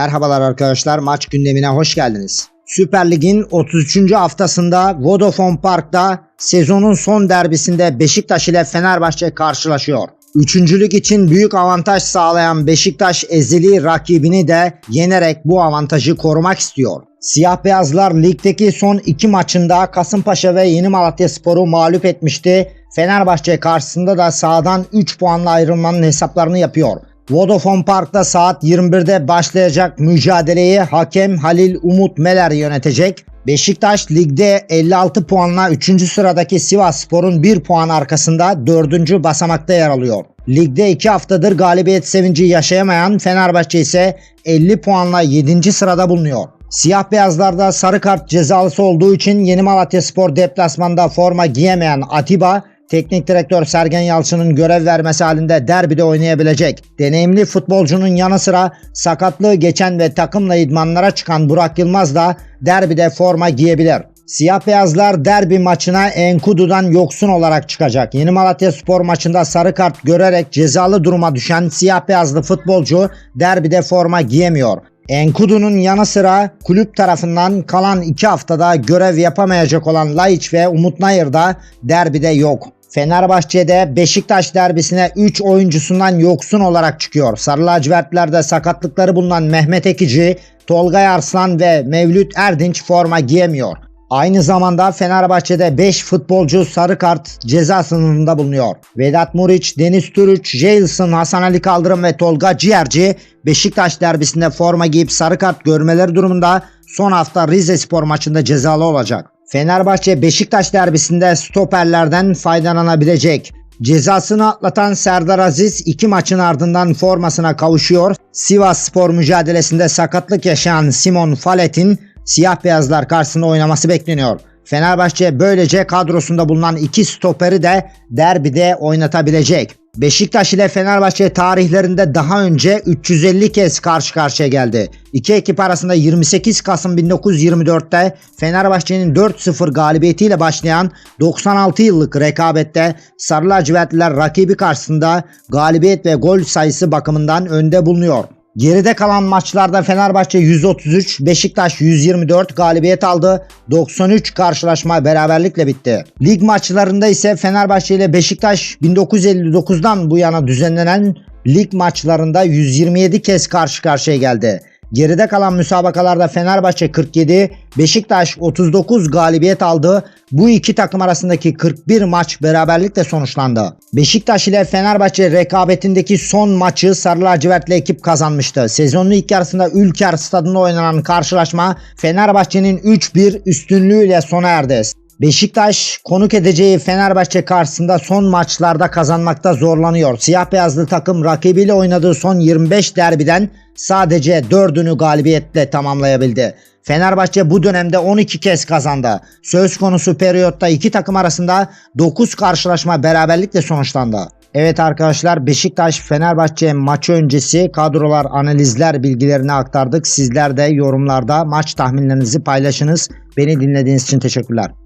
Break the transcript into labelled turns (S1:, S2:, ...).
S1: Merhabalar arkadaşlar maç gündemine hoş geldiniz. Süper Lig'in 33. haftasında Vodafone Park'ta sezonun son derbisinde Beşiktaş ile Fenerbahçe karşılaşıyor. Üçüncülük için büyük avantaj sağlayan Beşiktaş ezeli rakibini de yenerek bu avantajı korumak istiyor. Siyah beyazlar ligdeki son iki maçında Kasımpaşa ve Yeni Malatya Sporu mağlup etmişti. Fenerbahçe karşısında da sağdan 3 puanla ayrılmanın hesaplarını yapıyor. Vodafone Park'ta saat 21'de başlayacak mücadeleyi hakem Halil Umut Meler yönetecek. Beşiktaş ligde 56 puanla 3. sıradaki Sivas Spor'un 1 puan arkasında 4. basamakta yer alıyor. Ligde 2 haftadır galibiyet sevinci yaşayamayan Fenerbahçe ise 50 puanla 7. sırada bulunuyor. Siyah beyazlarda sarı kart cezalısı olduğu için Yeni Malatya Spor deplasmanda forma giyemeyen Atiba Teknik direktör Sergen Yalçın'ın görev vermesi halinde derbide oynayabilecek. Deneyimli futbolcunun yanı sıra sakatlığı geçen ve takımla idmanlara çıkan Burak Yılmaz da derbide forma giyebilir. Siyah beyazlar derbi maçına Enkudu'dan yoksun olarak çıkacak. Yeni Malatya Spor maçında sarı kart görerek cezalı duruma düşen siyah beyazlı futbolcu derbide forma giyemiyor. Enkudu'nun yanı sıra kulüp tarafından kalan 2 haftada görev yapamayacak olan Laiç ve Umut Nayır da derbide yok. Fenerbahçe'de Beşiktaş derbisine 3 oyuncusundan yoksun olarak çıkıyor. Sarı lacivertlerde sakatlıkları bulunan Mehmet Ekici, Tolgay Arslan ve Mevlüt Erdinç forma giyemiyor. Aynı zamanda Fenerbahçe'de 5 futbolcu sarı kart ceza sınırında bulunuyor. Vedat Muriç, Deniz Türüç, Jailson, Hasan Ali Kaldırım ve Tolga Ciğerci Beşiktaş derbisinde forma giyip sarı kart görmeleri durumunda son hafta Rize Spor maçında cezalı olacak. Fenerbahçe Beşiktaş derbisinde stoperlerden faydalanabilecek. Cezasını atlatan Serdar Aziz iki maçın ardından formasına kavuşuyor. Sivas Spor mücadelesinde sakatlık yaşayan Simon Falet'in siyah beyazlar karşısında oynaması bekleniyor. Fenerbahçe böylece kadrosunda bulunan iki stoperi de derbide oynatabilecek. Beşiktaş ile Fenerbahçe tarihlerinde daha önce 350 kez karşı karşıya geldi. İki ekip arasında 28 Kasım 1924'te Fenerbahçe'nin 4-0 galibiyetiyle başlayan 96 yıllık rekabette Sarı lacivertliler rakibi karşısında galibiyet ve gol sayısı bakımından önde bulunuyor. Geride kalan maçlarda Fenerbahçe 133, Beşiktaş 124 galibiyet aldı. 93 karşılaşma beraberlikle bitti. Lig maçlarında ise Fenerbahçe ile Beşiktaş 1959'dan bu yana düzenlenen lig maçlarında 127 kez karşı karşıya geldi. Geride kalan müsabakalarda Fenerbahçe 47, Beşiktaş 39 galibiyet aldı. Bu iki takım arasındaki 41 maç beraberlikle sonuçlandı. Beşiktaş ile Fenerbahçe rekabetindeki son maçı Sarı Lacivertli ekip kazanmıştı. Sezonun ilk yarısında Ülker stadında oynanan karşılaşma Fenerbahçe'nin 3-1 üstünlüğüyle sona erdi. Beşiktaş konuk edeceği Fenerbahçe karşısında son maçlarda kazanmakta zorlanıyor. Siyah beyazlı takım rakibiyle oynadığı son 25 derbiden sadece 4'ünü galibiyetle tamamlayabildi. Fenerbahçe bu dönemde 12 kez kazandı. Söz konusu periyotta iki takım arasında 9 karşılaşma beraberlikle sonuçlandı. Evet arkadaşlar Beşiktaş Fenerbahçe maçı öncesi kadrolar analizler bilgilerini aktardık. Sizler de yorumlarda maç tahminlerinizi paylaşınız. Beni dinlediğiniz için teşekkürler.